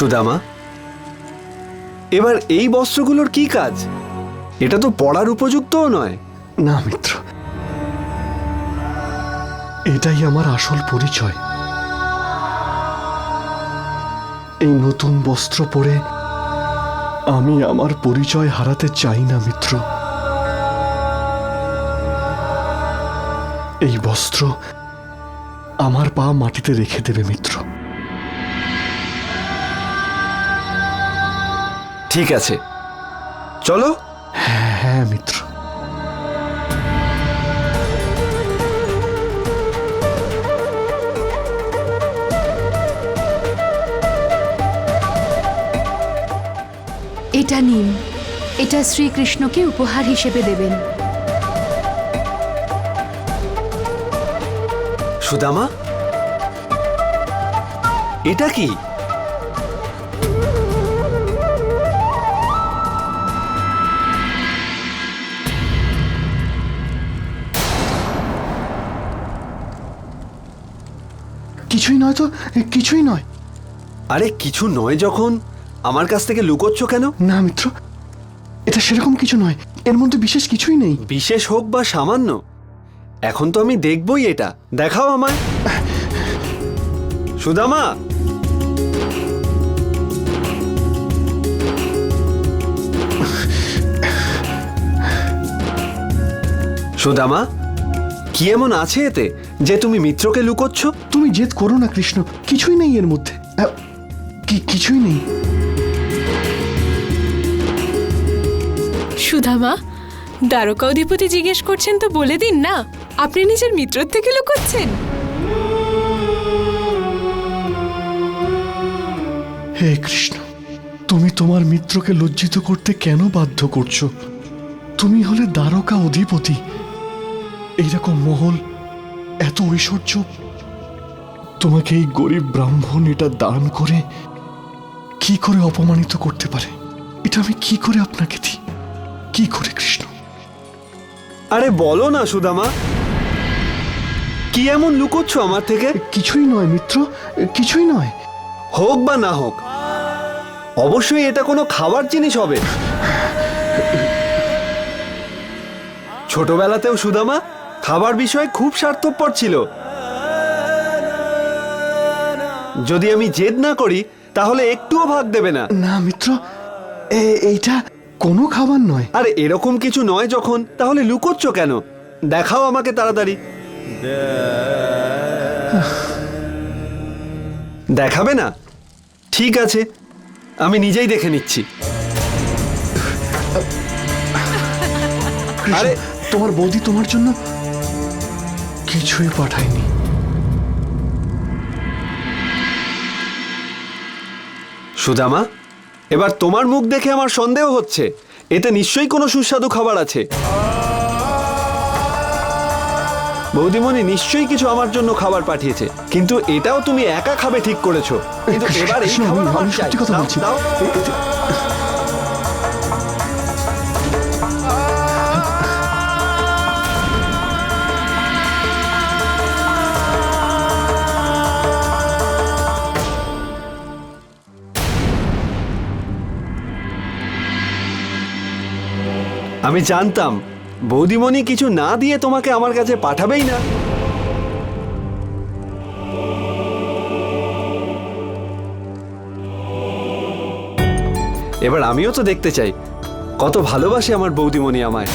সুদামা, এবার এই বস্ত্রগুলোর কি কাজ? এটা তো পড়ার উপযুক্তও নয়। না, মিত্র। এটাই আমার আসল পরিচয়। এই নতুন বস্ত্র পরে আমি আমার পরিচয় হারাতে চাই না, মিত্র। এই বস্ত্র আমার পা মাটিতে রেখে দেবে, মিত্র। ঠিক আছে। চলো। হ্যাঁ হ্যাঁ মিত্র। এটা নিন। এটা শ্রীকৃষ্ণকে উপহার হিসেবে দেবেন। সুদামা? এটা কি? কিছুই নয় তো কিছুই নয়। আরে কিছু নয় যখন? আমার কাছ থেকে লুকোচ্ছ কেন? না মিত্র এটা সেরকম কিছু নয়। এর মধ্যে বিশেষ কিছুই নেই। বিশেষ হোক বা সামান্য। এখন তো আমি দেখবই এটা। দেখাও আমায়। সুদামা! সুদামা কি এমন আছে এতে? যে তুমি মিত্রকে লুকোচ্ছ? তুমি জেদ করো না কৃষ্ণ। কিছুই নেই এর মধ্যে। কি কিছুই নেই। সুধামা দ্বারকা অধিপতি জিজ্ঞেস করছেন তো বলে দিন না আপনি নিজের মিত্রর থেকে লুকোচ্ছেন? হে কৃষ্ণ তুমি তোমার মিত্রকে লজ্জিত করতে কেন বাধ্য করছ? তুমি হলে দ্বারকা অধিপতি। এইরকম মহল এত ঐশ্বর্য? তোমাকে এই গরিব ব্রাহ্মণ এটা দান করে কি করে অপমানিত করতে পারে? এটা আমি কি করে আপনাকে দিই? কি করে কৃষ্ণ? আরে বলো না সুদামা। কি এমন লুকোচ্ছ আমার থেকে? কিছুই নয় মিত্র কিছুই নয়। হোক বা না হোক অবশ্যই এটা কোনো খাবার জিনিস হবে। ছোটবেলাতেও সুদামা খাবার বিষয়ে খুব স্বার্থপর ছিল। যদি আমি জেদ না করি তাহলে একটুও ভাগ দেবে না। না মিত্র এইটা কোনো খাবার নয়। আরে এরকম কিছু নয় যখন তাহলে লুকোচ্ছ কেন? দেখাও আমাকে তাড়াতাড়ি। দেখাবে না? ঠিক আছে আমি নিজেই দেখে নিচ্ছি। আরে- তোমার বৌদি তোমার জন্য কিছুই পাঠায়নি। সুদামা এবার তোমার মুখ দেখে আমার সন্দেহ হচ্ছে। এতে নিশ্চয়ই কোনো সুস্বাদু খাবার আছে। বৌদিমণি নিশ্চয়ই কিছু আমার জন্য খাবার পাঠিয়েছে কিন্তু এটাও তুমি একা খাবে ঠিক করেছ। কিন্তু এবার এই খাবার দাও, আমি জানতাম, বৌদিমণি কিছু না দিয়ে তোমাকে আমার কাছে পাঠাবেই না। এবার আমিও তো দেখতে চাই, কত ভালোবাসে আমার বৌদিমণি আমায়।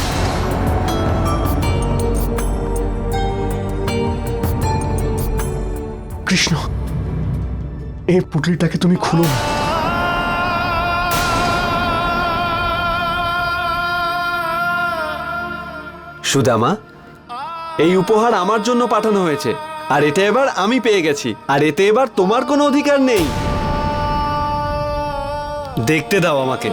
কৃষ্ণ, এই পুটলিটাকে তুমি খুলো না। সুদামা, এই উপহার আমার জন্য পাঠানো হয়েছে। আর এটা এবার আমি পেয়ে গেছি। আর এতে এবার তোমার কোনো অধিকার নেই। দেখতে দাও আমাকে।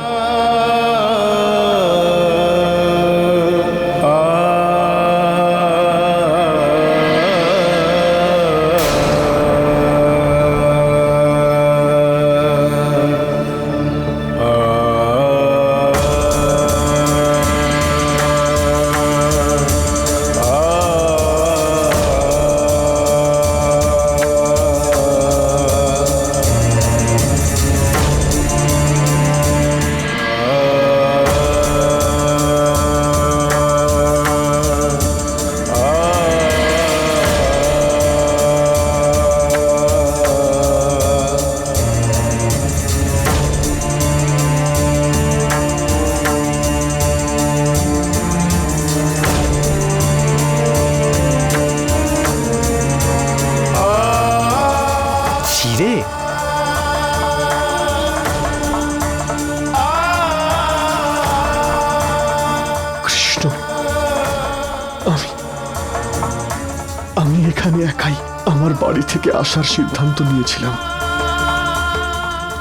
এখানে একাই আমার বাড়ি থেকে আসার সিদ্ধান্ত নিয়েছিলাম।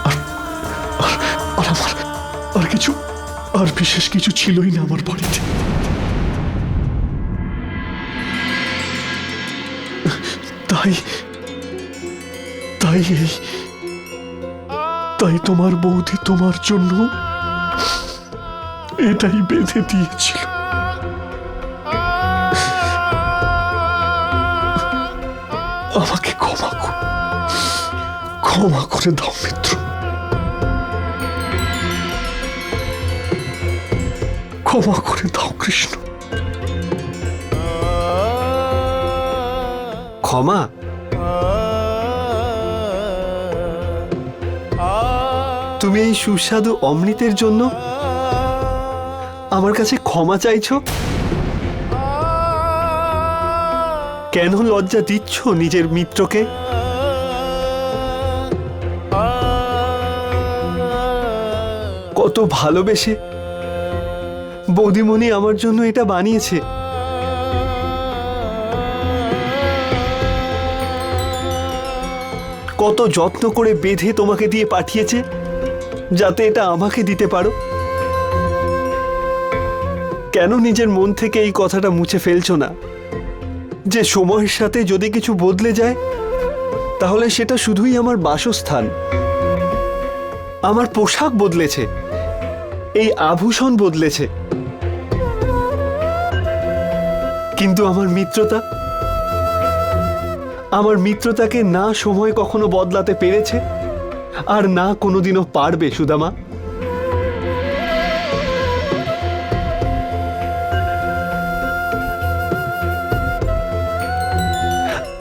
আর আমার, আর কিছু, আর বিশেষ কিছু ছিলই না আমার বাড়িতে। তাই তাই তাই তোমার বৌদি তোমার জন্য এটাই বেঁধে দিয়েছিল। আমাকে ক্ষমা কর। ক্ষমা করে দাও, মিত্র। ক্ষমা করে দাও, কৃষ্ণ। ক্ষমা? তুমি এই সুস্বাদু অমৃতের জন্য আমার কাছে ক্ষমা চাইছো? কেন লজ্জা দিচ্ছ নিজের মিত্রকে? কত ভালোবেসে। বৌদিমণি আমার জন্য এটা বানিয়েছে। কত যত্ন করে বেঁধে তোমাকে দিয়ে পাঠিয়েছে, যাতে এটা আমাকে দিতে পারো। কেন নিজের মন থেকে এই কথাটা মুছে ফেলছো না? যে সময়ের সাথে যদি কিছু বদলে যায়, তাহলে সেটা শুধুই আমার বাসস্থান। আমার পোশাক বদলেছে, এই আভূষণ বদলেছে। কিন্তু আমার মিত্রতা, আমার মিত্রতাকে না সময় কখনো বদলাতে পেরেছে, আর না কোনোদিনও পারবে, সুদামা।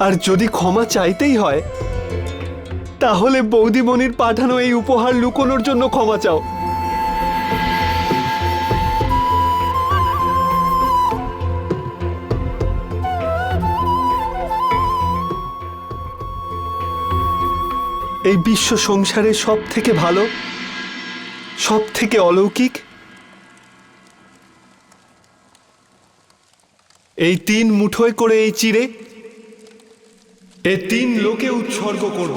আর যদি ক্ষমা চাইতেই হয়, তাহলে বৌদিমণির পাঠানো এই উপহার লুকোনোর জন্য ক্ষমা চাও। এই বিশ্ব সংসারে সব থেকে ভালো সব থেকে অলৌকিক, এই তিন মুঠোয় করে এই চিড়ে এ তিন লোকে উৎসর্গ করব।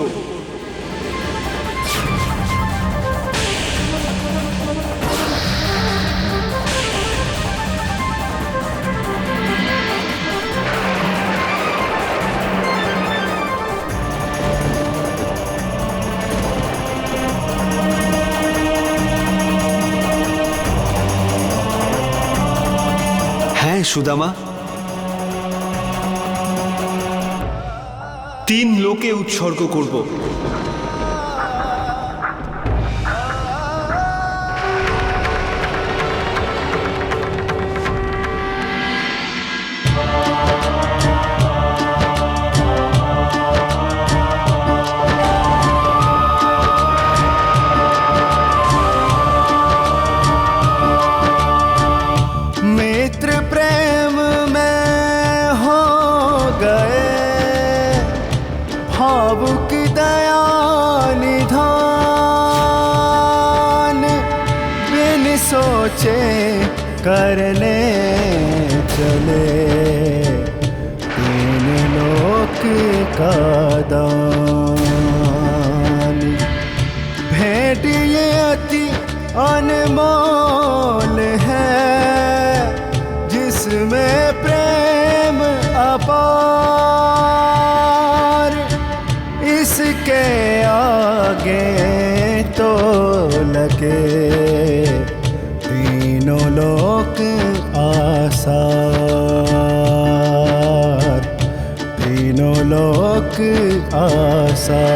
হ্যাঁ সুদামা। তিন লোকে উৎসর্গ করব। सोचे करने चले। तीन लोक का दान। भेंट ये अति अनमोल आसार तीनों लोक आसार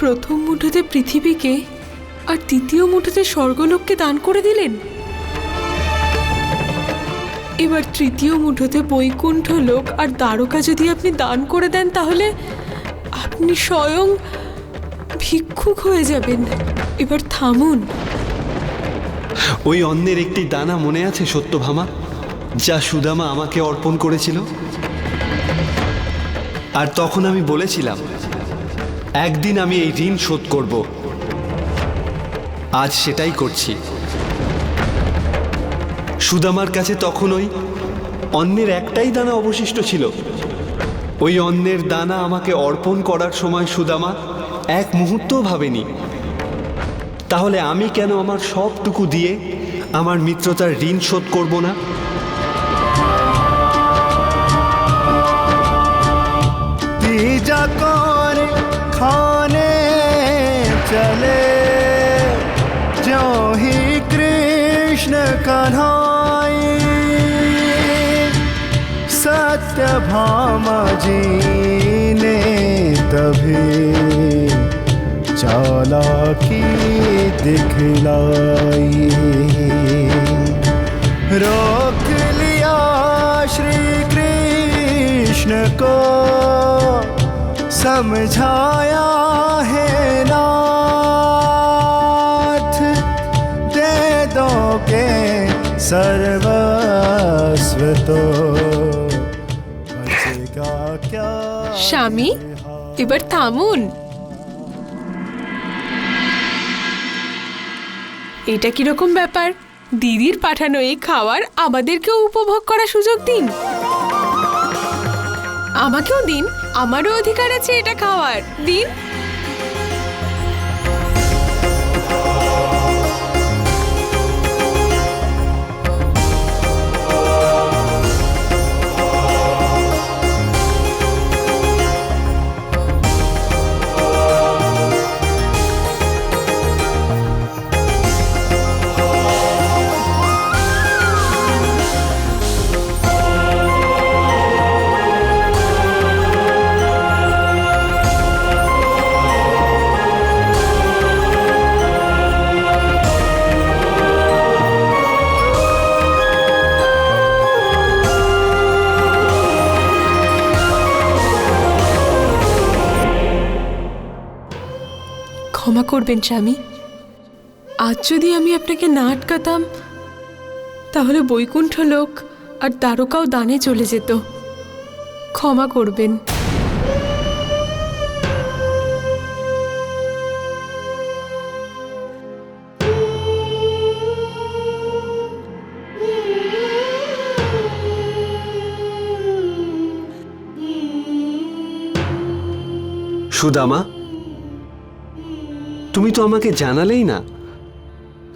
প্রথম মুঠোতে পৃথিবীকে আর দ্বিতীয় মুঠোতে স্বর্গলোককে দান করে দিলেন? এবার তৃতীয় মুঠোতে বৈকুণ্ঠ লোক আর দ্বারকা যদি আপনি দান করে দেন তাহলে আপনি স্বয়ং ভিক্ষুক হয়ে যাবেন। এবার থামুন। ওই অন্যের একটি দানা মনে আছে সত্যভামা, যা সুদামা আমাকে অর্পণ করেছিল? আর তখন আমি বলেছিলাম একদিন আমি এই ঋণ শোধ করব। আজ সেটাই করছি। সুদামার কাছে তখন ওই অন্যের একটাই দানা অবশিষ্ট ছিল। ওই অন্যের দানা আমাকে অর্পণ করার সময় সুদামা এক মুহূর্তও ভাবেনি। তাহলে আমি কেন আমার সবটুকু দিয়ে আমার মিত্রতার ঋণ শোধ করব না? যা खाने चले। जो ही कृष्ण कन्हाई। सत्य भामा जी ने तभी चाला की दिखलाई। रोक लिया श्री कृष्ण को। समझाया है नाथ दे दोगे सर्वस्व तो बचेगा क्या স্বামী এবার থামুন এটা কিরকম ব্যাপার দিদির পাঠানো এই খাবার আমাদেরকেও উপভোগ করার সুযোগ দিন আমাকেও দিন আমারও অধিকার আছে এটা খাওয়ার। দিন ক্ষমা করবেন, স্বামী। আজ যদি আমি আপনাকে না আটকাতাম, তাহলে বৈকুণ্ঠ লোক আর দ্বারকাও দানে চলে যেত। ক্ষমা করবেন। সুদামা তুমি তো আমাকে জানালেই না।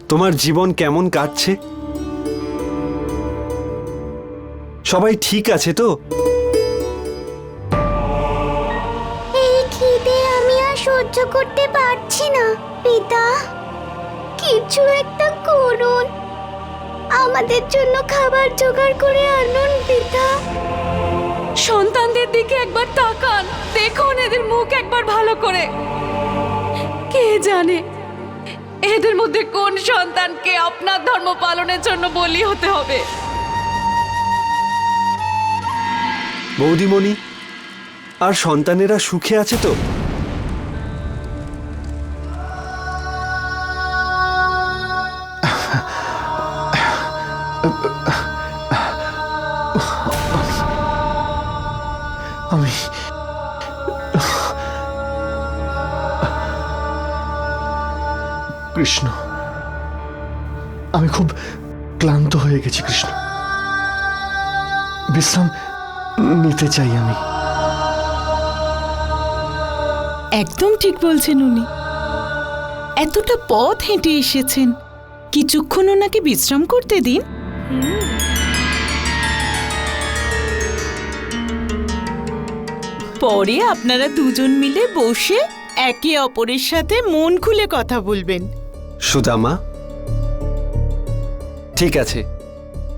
তোমার জীবন কেমন কাটছে? সবাই ঠিক আছে তো? এই খিদে আমি আর সহ্য করতে পারছি না পিতা। কিছু একটা করুন। আমাদের জন্য খাবার জোগাড় করে আনুন পিতা। সন্তানদের দিকে একবার তাকান। দেখুন এদের মুখ একবার ভালো করে। জানে? এদের মধ্যে কোন সন্তানকে আপনার ধর্ম পালনের জন্য বলি হতে হবে? বৌদিমণি, আর সন্তানেরা সুখে আছে তো? হয়ে গেছি কৃষ্ণ। বিশ্রাম নিতে চাই আমি। একদম ঠিক বলছেন উনি। এতটা পথ হেঁটে এসেছেন। কিছুক্ষণ ওনাকে বিশ্রাম করতে দিন। পরে আপনারা দুজন মিলে বসে একে অপরের সাথে মন খুলে কথা বলবেন। সুদামা ঠিক আছে।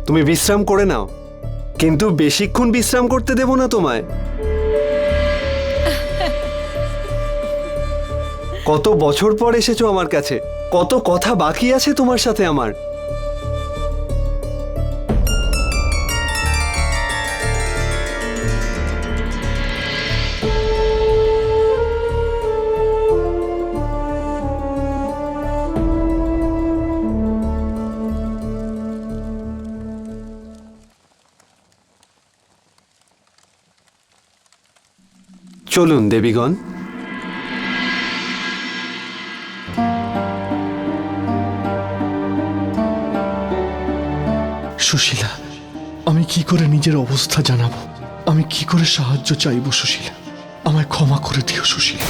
তুমি বিশ্রাম করে নাও। কিন্তু বেশিক্ষণ বিশ্রাম করতে দেব না তোমায়। কত বছর পর এসেছ আমার কাছে। কত কথা বাকি আছে তোমার সাথে আমার। চলুন দেবীগণ। সুশীলা আমি কি করে নিজের অবস্থা জানাব? আমি কি করে সাহায্য চাইব সুশীলা? আমায় ক্ষমা করে দিও সুশীলা।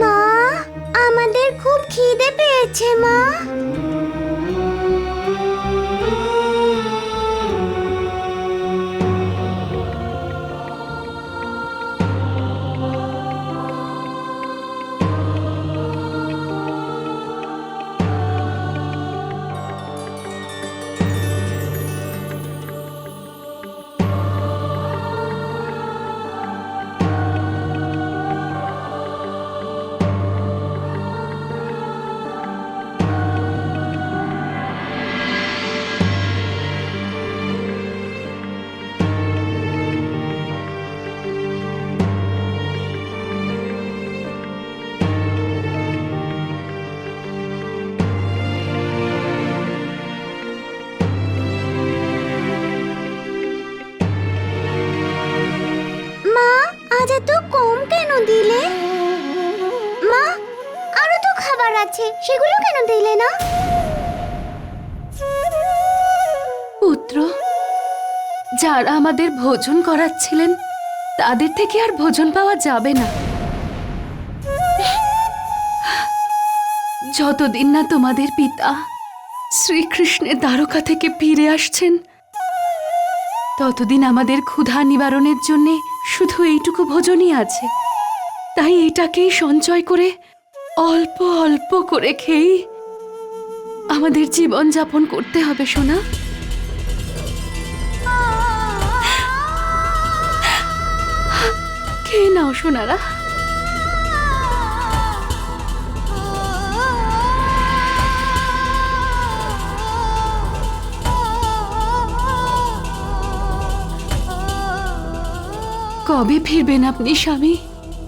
মা আমাদের খুব খিদে পেয়েছে মা। মা না? পুত্র, যারা আমাদের ভোজন করাচ্ছিলেন, তাদের থেকে আর ভোজন পাওয়া যাবে না। যতদিন না তোমাদের পিতা শ্রীকৃষ্ণের দ্বারকা থেকে ফিরে আসছেন, ততদিন আমাদের ক্ষুধা নিবারণের জন্য শুধু এইটুকু ভোজনই আছে। তাই এটাকেই সঞ্চয় করে অল্প অল্প করে খেয়েই আমাদের জীবন যাপন করতে হবে, সোনা। খেয়ে নাও, সোনারা। কবে ফিরবেন আপনি, স্বামী?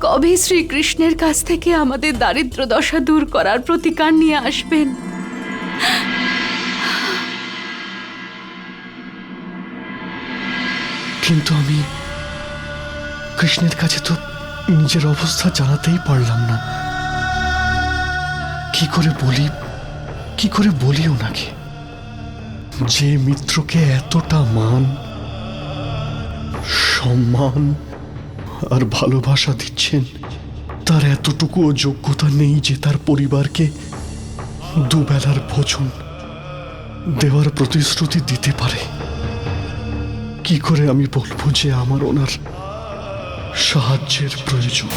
কবে শ্রীকৃষ্ণের কাছ থেকে আমাদের দারিদ্র দশা দূর করার প্রতিকার নিয়ে আসবেন? কিন্তু আমি কৃষ্ণের কাছে তো নিজের অবস্থা জানাতেই পারলাম না। কি করে বলি, কি করে বলি ওনাকে? যে মিত্রকে এতটা মান, সম্মান আর ভালোবাসা দিচ্ছেন, তার এতটুকুও যোগ্যতা নেই যে তার পরিবারকে দুবেলার ভোজন দেওয়ার প্রতিশ্রুতি দিতে পারে। কি করে আমি বলব যে আমার ওনার সাহায্যের প্রয়োজন?